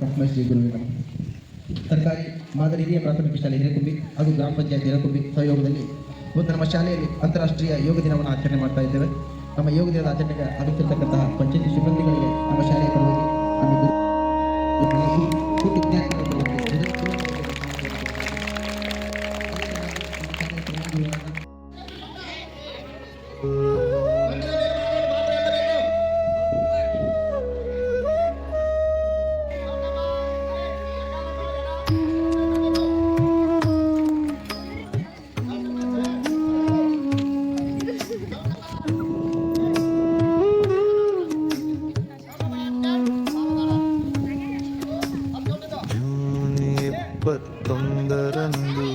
ಪದ್ಮಶ್ರೀ ಗುರುವಿನ ಸರ್ಕಾರಿ ಮಾದರಿ ಹಿರಿಯ ಪ್ರಾಥಮಿಕ ಶಾಲೆ ಹಿರೇಕುಂಬಿ ಹಾಗೂ ಗ್ರಾಮ ಪಂಚಾಯತ್ ಹಿರೇಕುಂಬಿ ಸಹಯೋಗದಲ್ಲಿ ಇವತ್ತು ನಮ್ಮ ಶಾಲೆಯಲ್ಲಿ ಅಂತಾರಾಷ್ಟ್ರೀಯ ಯೋಗ ದಿನವನ್ನು ಆಚರಣೆ ಮಾಡ್ತಾ ಇದ್ದೇವೆ. ನಮ್ಮ ಯೋಗ ದಿನದ ಆಚರಣೆಗೆ ಆಗುತ್ತಿರತಕ್ಕಂತಹ ಪಂಚಾಯತಿ ಸಿಬ್ಬಂದಿಗಳಿಗೆ ನಮ್ಮ ಶಾಲೆಯ ಪರವಾಗಿ ನಮ್ಮ ಇಪ್ಪತ್ತೊಂದರಂದು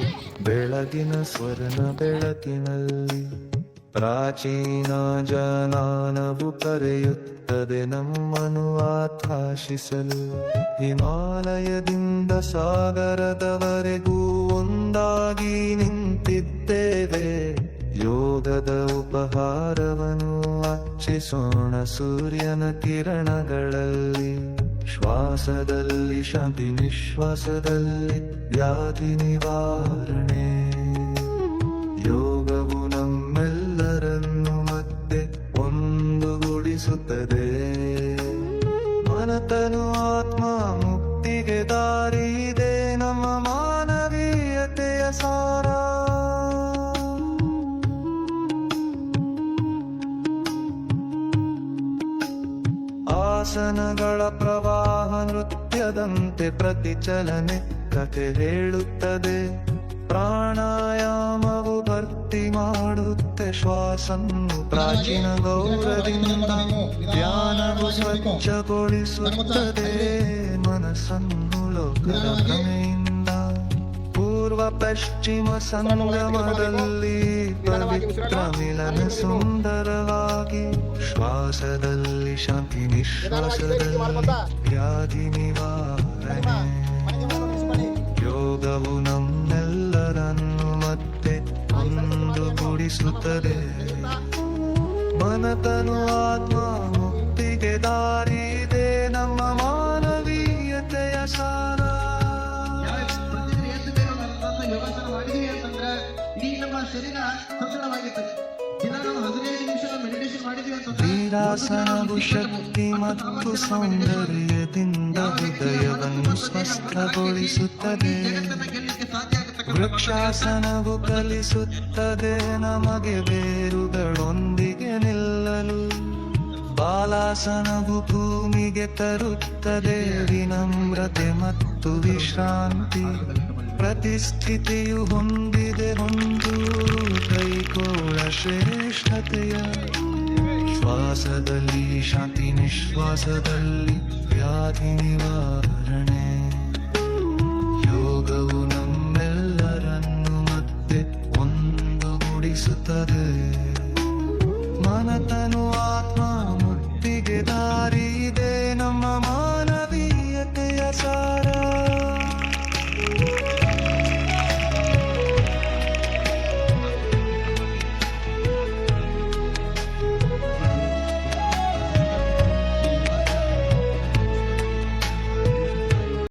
ಬೆಳಗಿನ ಸ್ವರ್ಣ ಬೆಳಕಿನಲ್ಲಿ ಪ್ರಾಚೀನ ಜನಾನವು ಕರೆಯುತ್ತದೆ ನಮ್ಮನು ಆಕಾಶಿಸಲು. ಹಿಮಾಲಯದಿಂದ ಸಾಗರದವರೆಗೂ ಒಂದಾಗಿ ನಿಂತಿದ್ದೇವೆ. ಯೋಗದ ಉಪಹಾರವನ್ನು ಅರ್ಚಿಸೋಣ ಸೂರ್ಯನ ಕಿರಣಗಳಲ್ಲಿ. ಶ್ವಾಸದಲ್ಲಿ ಶಾಂತಿ ನಿಶ್ವಾಸದಲ್ಲಿ ವ್ಯಾಧಿ ನಿವಾರಣೆ. ಯೋಗವು ನಮ್ಮೆಲ್ಲರನ್ನು ಮತ್ತೆ ಒಂದುಗೂಡಿಸುತ್ತದೆ. ಮನತನು ಆತ್ಮ ಮುಕ್ತಿಗೆ ದಾರಿ ಆಸನಗಳ ಪ್ರವಾಹ ನೃತ್ಯದಂತೆ ಪ್ರತಿಚಲನೆ ಕಥೆ ಹೇಳುತ್ತದೆ. ಪ್ರಾಣಾಯಾಮವು ಭರ್ತಿ ಮಾಡುತ್ತೆ. ಶ್ವಾಸನ್ನು ಪ್ರಾಚೀನ ಗೌರವದಿಂದ ಧ್ಯಾನವು ಸ್ವಚ್ಛಗೊಳಿಸುತ್ತದೆ. ಮನಸ್ಸನ್ನು ಲೋಕದ ಪಶ್ಚಿಮ ಸಂಗಮದಲ್ಲಿ ಪವಿತ್ರ ಮಿಲನ ಸುಂದರವಾಗಿ ಶ್ವಾಸದಲ್ಲಿ ಶಾಂತಿ ನಿಶ್ವಾಸದಲ್ಲಿ ವ್ಯಾಧಿ ನಿವಾರಣೆ. ಯೋಗವು ನಮ್ಮೆಲ್ಲರನ್ನು ಮತ್ತೆ ಒಂದುಗೂಡಿಸುತ್ತದೆ. ಮನತನು ಆತ್ಮ ಮುಕ್ತಿಗೆ ದಾರಿ ನಮ್ಮ ಶರೀರ ದಿನ ನಾವು ಹದಿನೈದು ನಿಮಿಷ ಮೆಡಿಟೇಷನ್ ಮಾಡಿದೀವಿ ಅಂತಂದ್ರೆ ವೀರಾಸನವು ಶಕ್ತಿ ಮತ್ತು ಸೌಂದರ್ಯದಿಂದ ಹೃದಯವನ್ನು ಸ್ವಸ್ಥಗೊಳಿಸುತ್ತದೆ. ವೃಕ್ಷಾಸನವು ಕಲಿಸುತ್ತದೆ. ನಮಗೆ ಬೇರುಗಳೊಂದಿಗೆ ನಿಲ್ಲಲು. ಬಾಲಾಸನವು ಭೂಮಿಗೆ ತರುತ್ತದೆ. ವಿನಮ್ರತೆ ಮತ್ತು ವಿಶ್ರಾಂತಿ. ಪ್ರತಿಸ್ಥಿತಿಯು ಹೊಂದಿದೆ ಒಂದು ಕೈಕೋಳ ಶ್ರೇಷ್ಠತೆಯ. ಶ್ವಾಸದಲ್ಲಿ ಶಾಂತಿ ನಿಶ್ವಾಸದಲ್ಲಿ ವ್ಯಾಧಿ ನಿವಾರಣೆ. ಯೋಗವು ನಮ್ಮೆಲ್ಲರನ್ನು